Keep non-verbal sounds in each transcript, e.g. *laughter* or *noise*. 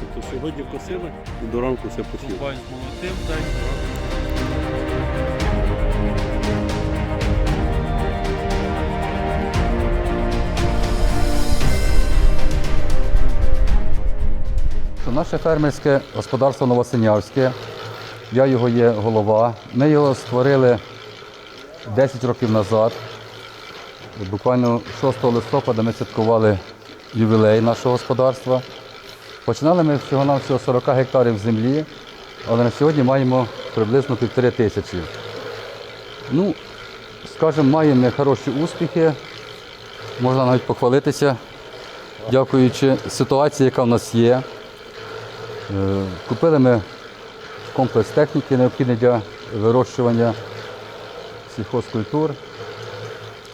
Тобто сьогодні косили і до ранку все посіли. Комбайн з молотим, так. Наше фермерське господарство Новосинявське, я його є голова. Ми його створили 10 років назад. Буквально 6 листопада ми святкували ювілей нашого господарства. Починали ми всього на всього 40 гектарів землі, але на сьогодні маємо приблизно півтори тисячі. Ну, скажімо, маємо хороші успіхи, можна навіть похвалитися, дякуючи ситуації, яка в нас є. Е, Купили ми комплекс техніки, необхідний для вирощування сільхозкультур.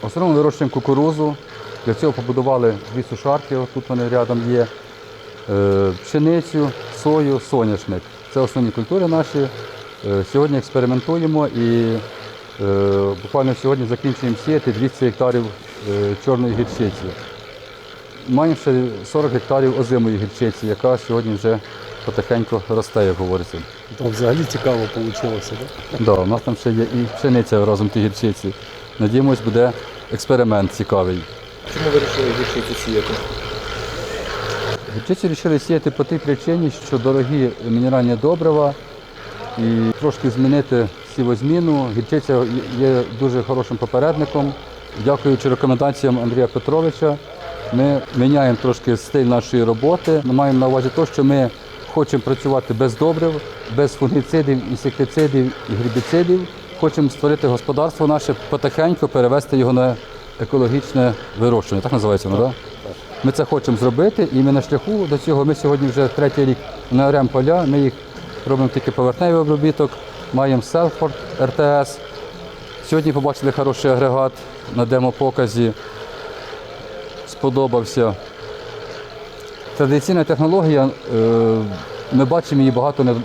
В основному вирощуємо кукурузу. Для цього побудували дві сушарки, тут вони рядом є. Е, Пшеницю, сою, соняшник. Це основні культури наші. Е, Сьогодні експериментуємо і е, буквально сьогодні закінчуємо сіяти 200 гектарів чорної гірчиці. Маємо ще 40 гектарів озимої гірчиці, яка сьогодні вже потихеньку росте, як говориться. Там взагалі цікаво вийшло, так? Да, у нас там ще є і пшениця разом в тій гірчиці. Надіємось, буде експеримент цікавий. Чому ви вирішили гірчицю сіяти? Гірчиці вирішили сіяти по тій причині, що дорогі мінеральні добрива і трошки змінити сівозміну. Гірчиця є дуже хорошим попередником. Дякуючи рекомендаціям Андрія Петровича, ми міняємо трошки стиль нашої роботи. Ми маємо на увазі те, що ми хочемо працювати без добрив, без фунгіцидів, інсектицидів і грибіцидів. Хочемо створити господарство наше, потихеньку перевести його на екологічне вирощування. Так називається воно, так? Ми це хочемо зробити, і ми на шляху до цього. Ми сьогодні вже третій рік не оремо поля. Ми їх робимо тільки поверхневий обробіток, маємо Селфорд РТС. Сьогодні побачили хороший агрегат на демопоказі. Сподобався. Традиційна технологія, е, ми бачимо її багато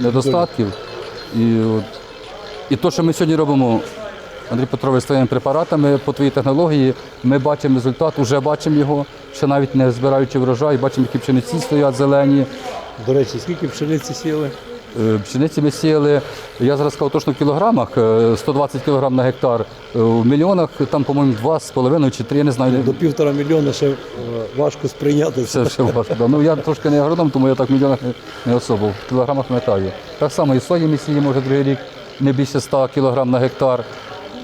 недостатків. І, от, і те, що ми сьогодні робимо, Андрій Петрович, своїми препаратами по твоїй технології, ми бачимо результат, вже бачимо його, ще навіть не збираючи врожай, бачимо, які пшениці стоять зелені. До речі, скільки пшениці сіяли? Е, Пшениці ми сіяли, я зараз сказав точно в кілограмах, е, 120 кілограм на гектар. Е, В мільйонах там, по-моєму, 2,5 чи 3, я не знаю. До півтора мільйона ще е, важко сприйняти. Це ще важко. да. Ну я трошки не агроном, тому я так в мільйонах не, особо. В кілограмах пам'ятаю. Так само і сої ми сіємо вже другий рік, не більше 100 кілограм на гектар.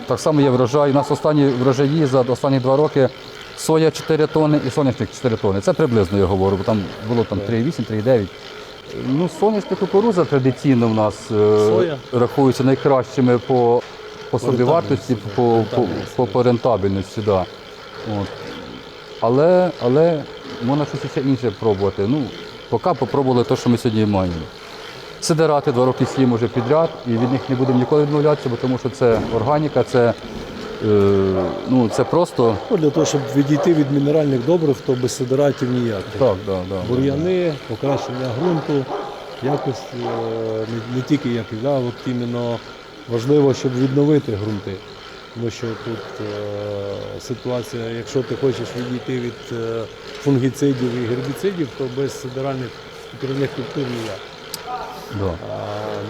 Так само є врожай. У нас останні врожаї за останні два роки соя 4 тонни і соняшник 4 тонни. Це приблизно я говорю, бо там було там 3,8, 3,9. Ну, соняшник кукуруза традиційно в нас е, Соя? рахується найкращими по, по собівартості, по, по, по, по рентабельності. Да. От. Але, але можна щось ще інше пробувати. Ну, поки попробували те, що ми сьогодні маємо. Сидирати два роки сіємо вже підряд, і від них не будемо ніколи відмовлятися, бо тому що це органіка, це, ну, це просто. Ну, для того, щоб відійти від мінеральних добрив, то без сидератів ніяк. Так, да, да, да. Бур'яни, покращення ґрунту, якось е, не, не тільки якість, да, от іменно важливо, щоб відновити ґрунти. Тому що тут е, ситуація, якщо ти хочеш відійти від е, фунгіцидів і гербіцидів, то без сидеральних культур ніяк. Да.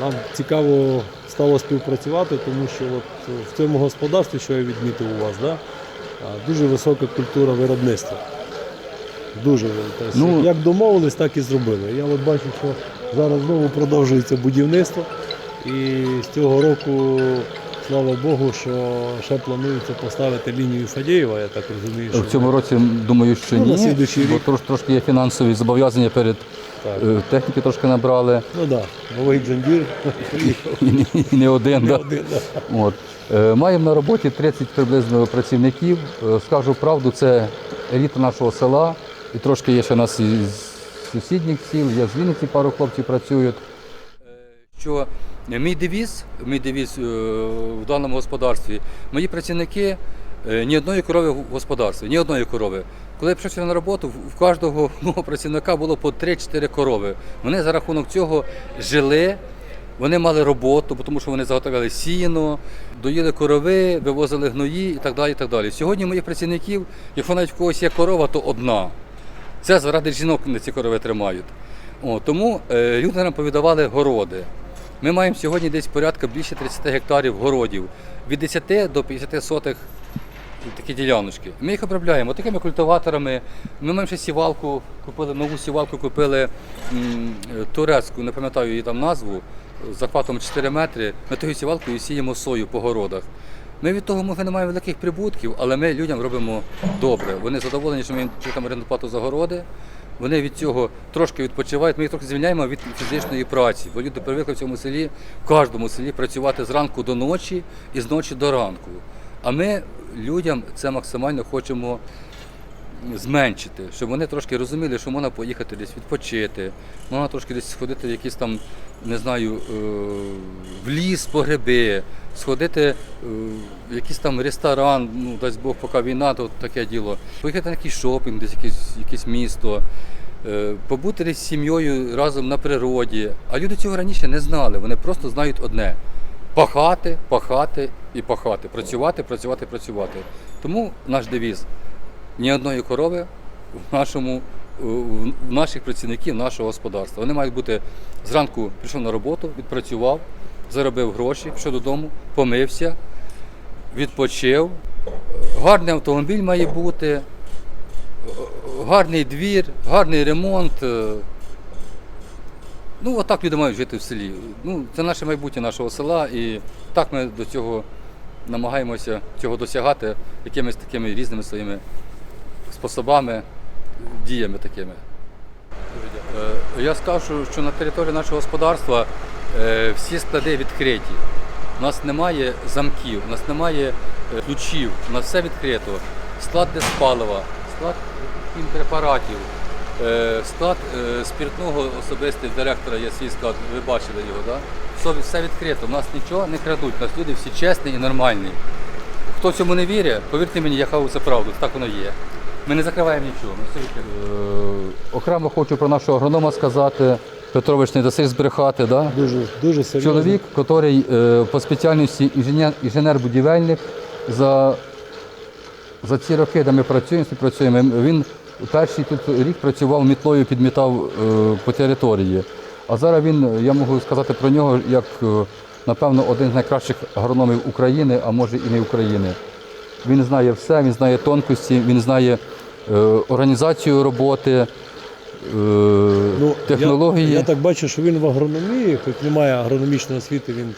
Нам цікаво стало співпрацювати, тому що от в цьому господарстві, що я відмітив у вас, да, дуже висока культура виробництва. Дуже тобто, Ну- як домовились, так і зробили. Я от бачу, що зараз знову продовжується будівництво. І з цього року, слава Богу, що ще планується поставити лінію Фадєєва, я так розумію. Що В цьому році думаю, що Ну, ні, бо трошки є фінансові зобов'язання перед Так. е, техніки трошки набрали. Ну так, да, новий джондір. *laughs* І не, один. да. От. Е, Маємо на роботі 30 приблизно працівників. Е, Скажу правду, це еліта нашого села. І трошки є ще у нас із сусідніх сіл, є з Вінниці пару хлопців працюють. Що мій девіз, мій девіз в даному господарстві, мої працівники ні одної корови в господарстві, ні одної корови. Коли я прийшов на роботу, в- кожного *laughs* мого працівника було по 3-4 корови. Вони за рахунок цього жили, Вони мали роботу, тому що вони заготовляли сіно, доїли корови, вивозили гної і так далі. І так далі. Сьогодні моїх працівників, якщо навіть в когось є корова, то одна. Це заради жінок вони ці корови тримають. О, тому е, люди нам повідавали городи. Ми маємо сьогодні десь порядка більше 30 гектарів городів, від 10 до 50 сотих такі діляночки. Ми їх обробляємо такими культиваторами. Ми маємо ще сівалку, купили нову сівалку, купили м, турецьку, не пам'ятаю її там назву, з захватом 4 метри. Ми тою сівалкою сіємо сою по городах. Ми від того може, не маємо великих прибутків, але ми людям робимо добре. Вони задоволені, що ми їм чекаємо оренду за городи. Вони від цього трошки відпочивають. Ми їх трохи звільняємо від фізичної праці, бо люди привикли в цьому селі, в кожному селі працювати зранку до ночі і з ночі до ранку. А ми людям це максимально хочемо зменшити, щоб вони трошки розуміли, що можна поїхати десь відпочити, можна трошки десь сходити в якийсь там, не знаю, е, в ліс по гриби, сходити е, в якийсь там ресторан, ну дасть Бог, поки війна, то таке діло. Поїхати на якийсь шопінг, десь якесь, якесь місто, е, побути з сім'єю разом на природі. А люди цього раніше не знали, вони просто знають одне. Пахати, пахати і пахати, працювати, працювати, працювати. Тому наш девіз ні одної корови в нашому в наших працівників нашого господарства. Вони мають бути зранку прийшов на роботу, відпрацював, заробив гроші, пішов додому, помився, відпочив. Гарний автомобіль має бути, гарний двір, гарний ремонт. Ну, отак люди мають жити в селі. Ну, це наше майбутнє нашого села, і так ми до цього намагаємося цього досягати якимись такими різними своїми способами, діями такими. Е, Я скажу, що на території нашого господарства е, всі склади відкриті. У нас немає замків, у нас немає е, ключів, у нас все відкрито. Склад диспалива, склад препаратів, склад е, спиртного особистий директора є свій склад, ви бачили його, так? Все, все відкрито, у нас нічого не крадуть, у нас люди всі чесні і нормальні. Хто цьому не вірить, повірте мені, я кажу це правду, так воно є. Ми не закриваємо нічого, ми все відкрито. Е, Окремо хочу про нашого агронома сказати. Петрович не даси збрехати, да? Дуже, дуже серйозно. Чоловік, який е, по спеціальності інженер, інженер-будівельник, за, за ці роки, де ми працюємо, співпрацюємо, він перший тут рік працював мітлою, підмітав е, по території. А зараз він, я можу сказати про нього, як, е, напевно, один з найкращих агрономів України, а може і не України. Він знає все, він знає тонкості, він знає е, організацію роботи, е, Ну, технології. Я, я так бачу, що він в агрономії, хоч немає агрономічної освіти, він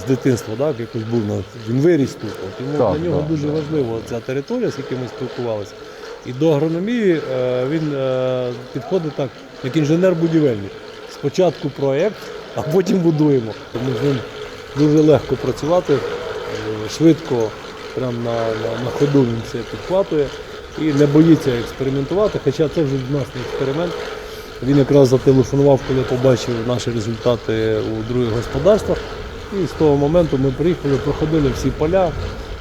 з дитинства так, якось був він виріс тут. От, Так, для нього так, дуже так. важлива ця територія, з якою ми спілкувалися. І до агрономії е, він е, підходить так, як інженер-будівельник. Спочатку проєкт, а потім будуємо. Тому з ним дуже легко працювати, е, швидко, прямо на, на, на ходу він все підхватує і не боїться експериментувати, хоча це вже в нас не експеримент. Він якраз зателефонував, коли побачив наші результати у других господарствах. І з того моменту ми приїхали, проходили всі поля,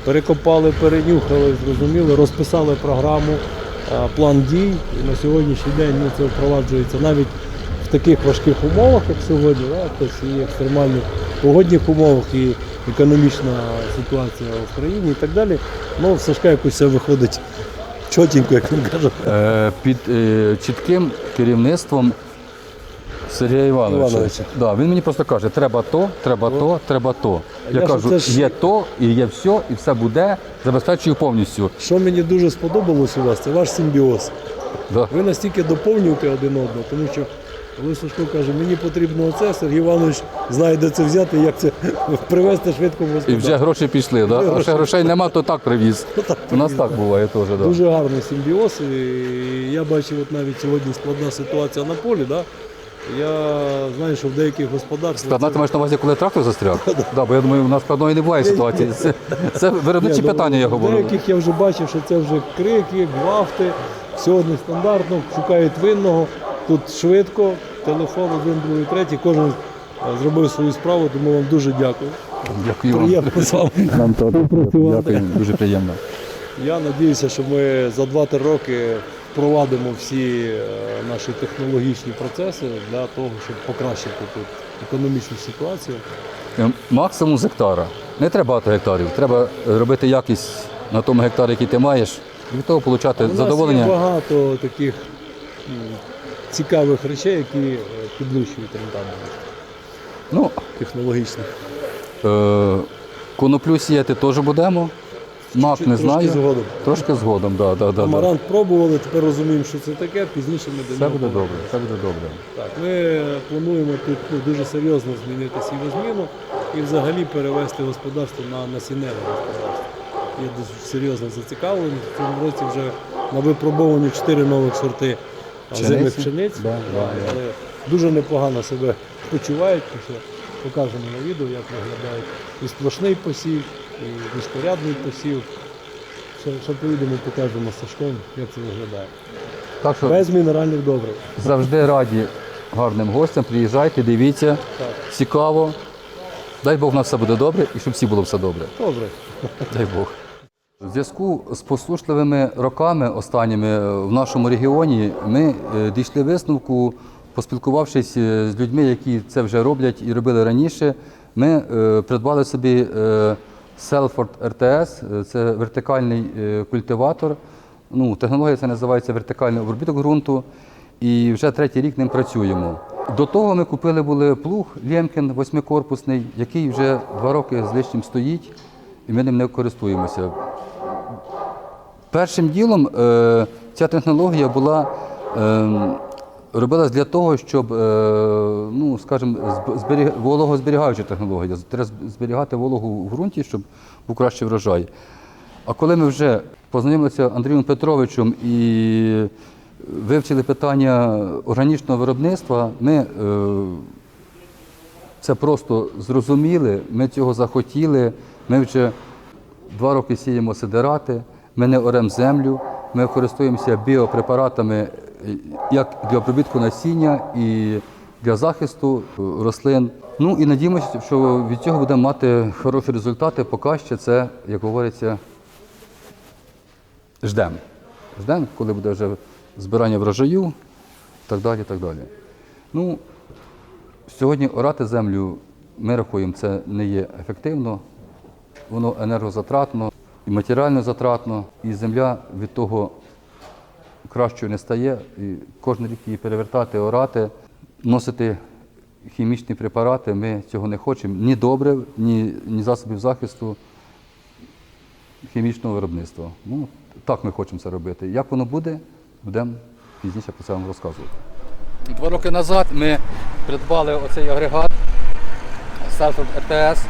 перекопали, перенюхали, зрозуміли, розписали програму, план дій. На сьогоднішній день ну, це впроваджується навіть в таких важких умовах, як сьогодні, тобто і екстремальних погодних умовах, і економічна ситуація в країні і так далі. Ну, все ж якось все виходить чотенько, як він каже. Е, під е, чітким керівництвом Сергія Івановича. Івановича. Да, він мені просто каже, треба то, треба то, треба то. Я, Я кажу, це ж- є то, і є все, і все буде, забезпечую повністю. Що мені дуже сподобалось у вас, це ваш симбіоз. Да. Ви настільки доповнюєте один одного, тому що коли Сашко каже, мені потрібно оце, Сергій Іванович знає, де це взяти, як це *laughs* привезти швидко в І вже гроші пішли. Да? А ще грошей нема, то так привіз. Так У нас так буває теж. Да. Дуже гарний симбіоз. І я бачив от навіть сьогодні складна ситуація на полі. Да? Я знаю, що в деяких господарствах. Складна, ти маєш на увазі, коли трактор застряг? да, бо я думаю, у нас складної не буває ситуації. Це, це виробничі Ні, ну, питання, я в говорю. Деяких я вже бачив, що це вже крики, гвалти, все нестандартно, шукають винного. Тут швидко, телефон один, другий, третій, кожен е, зробив свою справу, тому вам дуже дякую. Дякую вам. Приємно з вами. Нам теж. Дякую, дуже приємно. Я сподіваюся, що ми за 2-3 роки впровадимо всі е, наші технологічні процеси для того, щоб покращити тут економічну ситуацію. Е, Максимум з гектара. Не треба багато гектарів. Треба робити якість на тому гектарі, який ти маєш, і від того отримати У нас задоволення. є багато таких цікавих речей, які е, підвищують рентабельність Ну, технологічних. е, коноплю сіяти теж будемо. Мак не знаю. згодом. Трошки згодом, да, да, да, да. Амарант пробували, тепер розуміємо, що це таке, пізніше ми до Все нього буде добре, все буде добре. Так, ми плануємо тут ну, дуже серйозно змінити сівозміну і взагалі перевести господарство на насінневе господарство. Є дуже серйозно зацікавлені. В цьому році вже на випробовані чотири нових сорти Пшениці? пшениць. Да, да, да. Але дуже непогано себе почувають. тому що Покажемо на відео, як виглядають і сплошний посів, і міжпорядний посів. Ще, ще поїдемо, покажемо з Сашком, як це виглядає. Так що Без мінеральних добрив. завжди раді гарним гостям. Приїжджайте, дивіться, Так. цікаво. Дай Бог, у нас все буде добре і щоб всі було все добре. Добре. Дай Бог. У зв'язку з послушливими роками останніми в нашому регіоні ми е, дійшли висновку, поспілкувавшись е, з людьми, які це вже роблять і робили раніше. Ми е, придбали собі е, Селфорд РТС, е, це вертикальний е, культиватор. Ну, технологія це називається вертикальний обробіток ґрунту. І вже третій рік ним працюємо. До того ми купили були плуг Лємкін восьмикорпусний, який вже два роки з лишнім стоїть, і ми ним не користуємося. Першим ділом е, ця технологія була е, робилась для того, щоб, е, ну, скажімо, зб- зберіг, вологозберігаюча технологія. Треба зберігати вологу в ґрунті, щоб був кращий врожай. А коли ми вже познайомилися з Андрієм Петровичем і вивчили питання органічного виробництва, ми е, це просто зрозуміли, ми цього захотіли. Ми вже два роки сіємо сидирати, ми не оремо землю, ми користуємося біопрепаратами е, як для обробітку насіння і для захисту е, рослин. Ну і надіємося, що від цього будемо мати хороші результати. Поки що це, як говориться, ждемо. Ждемо, коли буде вже збирання врожаю, так далі. так далі. Ну, Сьогодні орати землю, ми рахуємо, це не є ефективно, воно енергозатратно і матеріально затратно, і земля від того кращою не стає. І кожен рік її перевертати, орати, носити хімічні препарати, ми цього не хочемо. Ні добрив, ні, ні засобів захисту хімічного виробництва. Ну, так ми хочемо це робити. Як воно буде, будемо пізніше про це вам розказувати. Два роки назад ми придбали оцей агрегат Селфорд РТС.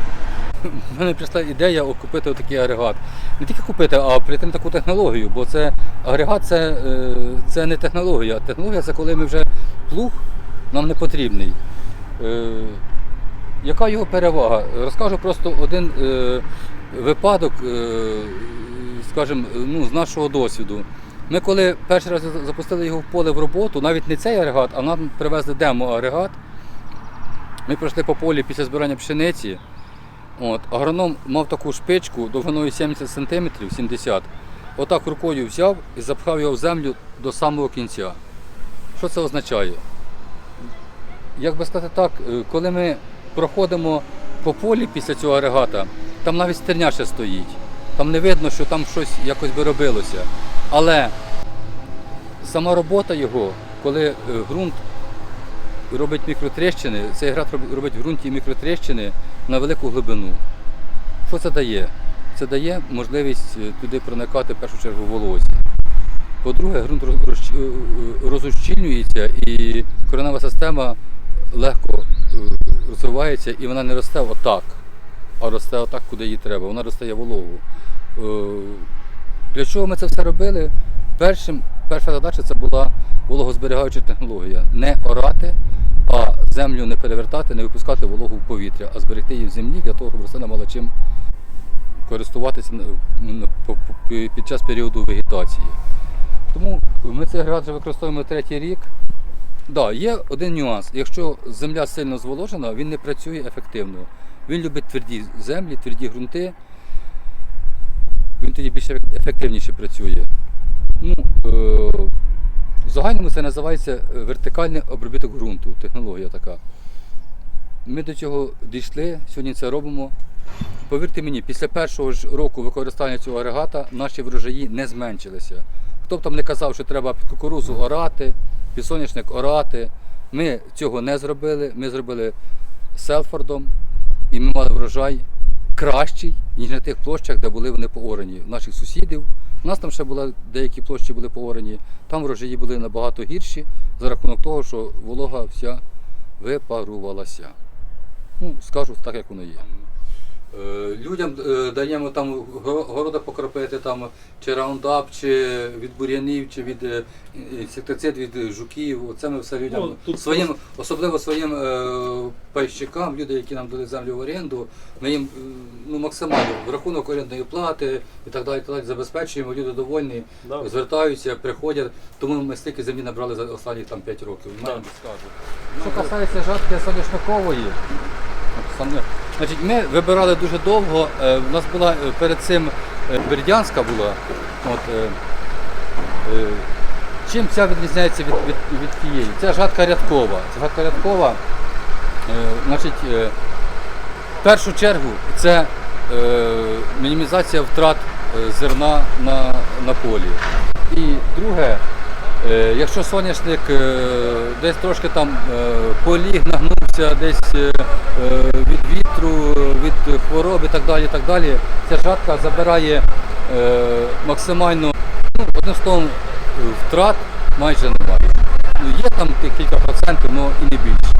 У мене прийшла ідея купити такий агрегат. Не тільки купити, а прийти на таку технологію, бо це агрегат це, е, це не технологія. Технологія це коли ми вже плуг нам не потрібний. Е, Яка його перевага? Розкажу просто один е, випадок, скажімо, ну, з нашого досвіду. Ми коли перший раз запустили його в поле в роботу, навіть не цей агрегат, а нам привезли демо-агрегат. Ми пройшли по полі після збирання пшениці. От, агроном мав таку шпичку довжиною 70 см, 70 Отак рукою взяв і запхав його в землю до самого кінця. Що це означає? Як би сказати так, е, коли ми проходимо по полі після цього агрегата, там навіть стерня ще стоїть. Там не видно, що там щось якось би робилося. Але сама робота його, коли е, ґрунт робить мікротріщини, цей град робить в ґрунті мікротріщини на велику глибину. Що це дає? Це дає можливість е, туди проникати в першу чергу волозі. По-друге, ґрунт роз- розч- е, е, розущільнюється і коренева система легко розвивається і вона не росте отак, а росте отак, куди їй треба. Вона росте вологу. Для чого ми це все робили? Першим, перша задача це була вологозберігаюча технологія. Не орати, а землю не перевертати, не випускати вологу в повітря, а зберегти її в землі для того, щоб рослина мала чим користуватися під час періоду вегетації. Тому ми цей агрегат вже використовуємо третій рік. Да, є один нюанс. Якщо земля сильно зволожена, він не працює ефективно. Він любить тверді землі, тверді ґрунти. Він тоді більш ефективніше працює. Ну, е, в загальному це називається е, вертикальний обробіток ґрунту, технологія така. ми до цього дійшли, сьогодні це робимо. Повірте мені, після першого ж року використання цього агрегата наші врожаї не зменшилися. Хто б там не казав, що треба під кукурузу орати, під соняшник орати. Ми цього не зробили. Ми зробили селфордом, і ми мали врожай кращий, ніж на тих площах, де були вони поорані. Наших сусідів. У нас там ще були деякі площі були поорані. Там врожаї були набагато гірші за рахунок того, що волога вся випарувалася. Ну, скажу так, як воно є. Е, Людям е, даємо там города покропити там, чи раундап, чи від бур'янів, чи від е, інсектицид від жуків. Оце ми все людям Ну, тут своїм, особливо своїм е, пайщикам, люди, які нам дали землю в оренду, ми їм ну, максимально в рахунок орендної плати і так далі, так далі забезпечуємо. Люди довольні, Да. звертаються, приходять. Тому ми стільки землі набрали за останні там 5 років. Да. Що касається жатки соняшникової, Саме- Значить, ми вибирали дуже довго. Е, У нас була е, перед цим е, бердянська була. От, е, е, чим ця відрізняється від, від, від тієї? Це жатка рядкова. Це жатка рядкова. Е, значить, е, в першу чергу це е, мінімізація втрат е, зерна на, на полі. І друге, е, якщо соняшник е, десь трошки там е, поліг, нагнувся десь е, е, від вітру, від хвороб і так далі, так далі, ця жатка забирає е, максимально, ну, одним словом, втрат майже немає. Ну, Є там кілька процентів, але і не більше.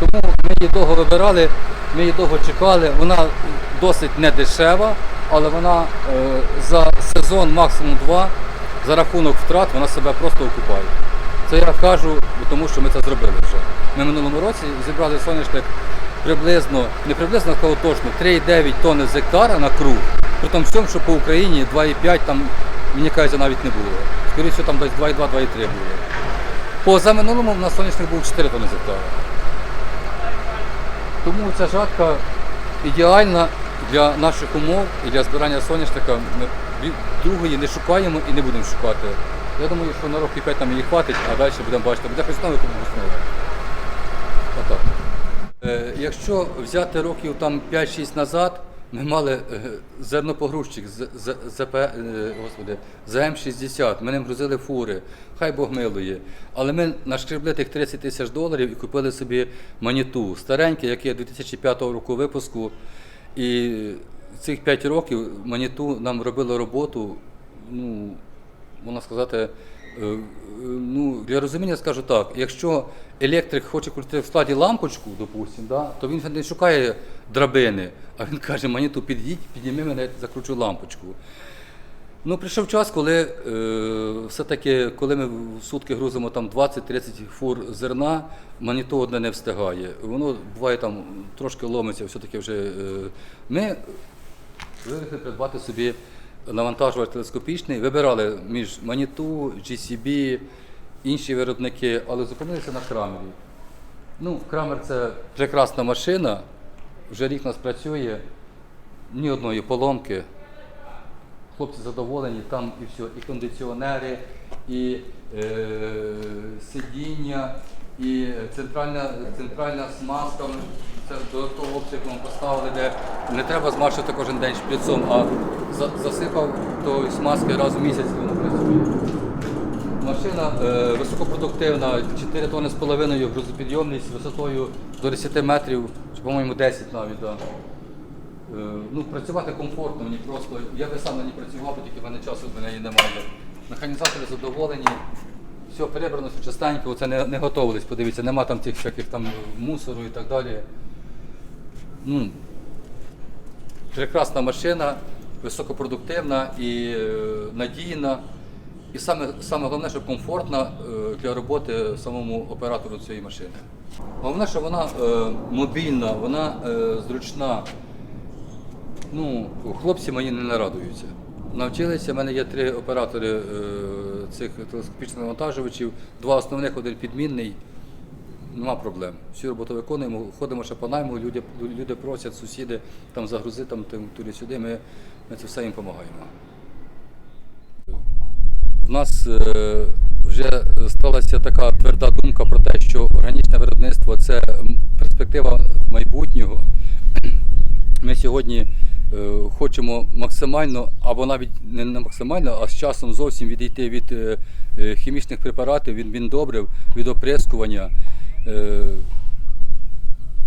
Тому ми її довго вибирали, ми її довго чекали. Вона досить не дешева, але вона е, за сезон, максимум два, за рахунок втрат, вона себе просто окупає. Це я кажу, тому що ми це зробили вже. Ми минулому році зібрали соняшник приблизно, не приблизно, а точно 3,9 тонни з гектара на круг. При тому всьому, що по Україні 2,5 там, мені кажеться, навіть не було. Скоріше там десь 2,2-2,3 було. Позаминулому в нас соняшник був 4 тонни з гектара. Тому ця жатка ідеальна для наших умов і для збирання соняшника. Ми другої не шукаємо і не будемо шукати. Я думаю, що на років 5 нам її хватить, а далі будемо бачити, буде хоч знову тому основу. Е, якщо взяти років там 5-6 назад, ми мали е, зернопогрузчик ЗП, е, господи, ЗМ-60, ми ним грузили фури, хай Бог милує. Але ми нашкребли тих 30 тисяч доларів і купили собі маніту стареньке, яке 2005 року випуску. І цих 5 років маніту нам робило роботу, ну, можна сказати, ну, для розуміння скажу так, якщо електрик хоче крутити в складі лампочку, допустим, да, то він не шукає драбини, а він каже, мені тут під'їдь, підніми мене, закручу лампочку. Ну, прийшов час, коли е, все-таки, коли ми в сутки грузимо там 20-30 фур зерна, маніто одне не встигає. Воно буває там трошки ломиться, все-таки вже. Е, ми вирішили придбати собі навантажувач телескопічний, вибирали між Маніту, GCB, інші виробники, але зупинилися на Крамері. Ну, Крамер це прекрасна машина, вже рік нас працює, ні одної поломки. Хлопці задоволені, там і все, і кондиціонери, і е, сидіння, і центральна, центральна смазка. Ми Це додатково обсягом поставили, де не треба змащувати кожен день шприцом, а за- засипав то смазки раз в місяць воно працює. Машина е, високопродуктивна, 4 тонни з половиною грузопідйомність висотою до 10 метрів, чи, по-моєму 10 навіть. Да. Е, ну, працювати комфортно, мені просто. Я би сам на ній працював, бо тільки в мене часу в неї немає. Механізатори задоволені, все перебрано, все частенько, це не, не готовились, подивіться, нема там тих всяких там мусору і так далі. Ну, прекрасна машина, високопродуктивна і е, надійна. І саме, саме головне, що комфортна е, для роботи самому оператору цієї машини. Головне, що вона е, мобільна, вона зручна. Ну, хлопці мої не нарадуються. Навчилися, в мене є три оператори цих телескопічних навантажувачів, два основних, один підмінний. Нема проблем. Всю роботу виконуємо, ходимо ще по найму, люди, люди просять, сусіди там загрузи, там тим, туди-сюди, ми, ми це все їм допомагаємо. У нас е, вже сталася така тверда думка про те, що органічне виробництво це перспектива майбутнього. Ми сьогодні е, хочемо максимально, або навіть не не максимально, а з часом зовсім відійти від е, е, хімічних препаратів, від міндобрив, від оприскування. Е,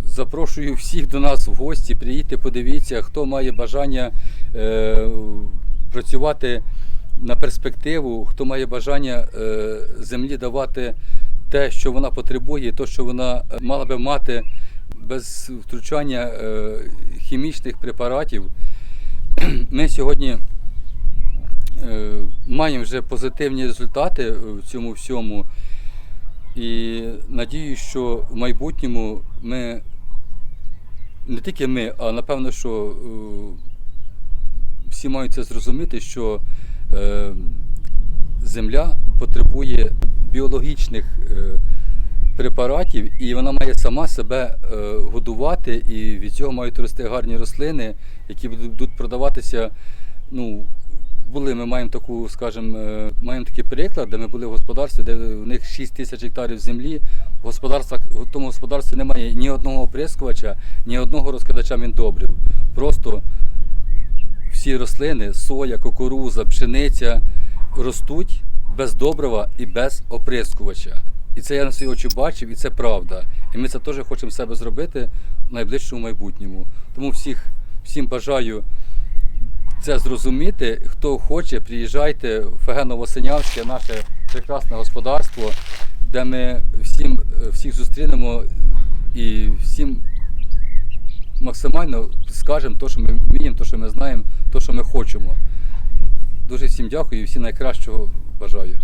Запрошую всіх до нас в гості. Приїдьте, подивіться, хто має бажання е, працювати на перспективу, хто має бажання е, землі давати те, що вона потребує, те, що вона мала би мати без втручання хімічних препаратів. *clears throat* Ми сьогодні маємо вже позитивні результати в цьому всьому. І надію, що в майбутньому ми не тільки ми, а напевно, що е, всі мають це зрозуміти, що е, земля потребує біологічних е, препаратів, і вона має сама себе годувати, і від цього мають рости гарні рослини, які будуть продаватися. Ну, були, ми маємо таку, скажімо, е, маємо такий приклад, де ми були в господарстві, де у них 6 тисяч гектарів землі. В господарствах в тому господарстві немає ні одного оприскувача, ні одного розкидача міндобрив. Просто всі рослини, соя, кукуруза, пшениця ростуть без добрива і без оприскувача. І це я на свої очі бачив, і це правда. І ми це теж хочемо себе зробити в найближчому майбутньому. Тому всіх, всім бажаю це зрозуміти. Хто хоче, приїжджайте в ФГ Новосинявське, наше прекрасне господарство, де ми всім, всіх зустрінемо і всім максимально скажемо те, що ми вміємо, те, що ми знаємо, те, що ми хочемо. Дуже всім дякую і всім найкращого бажаю.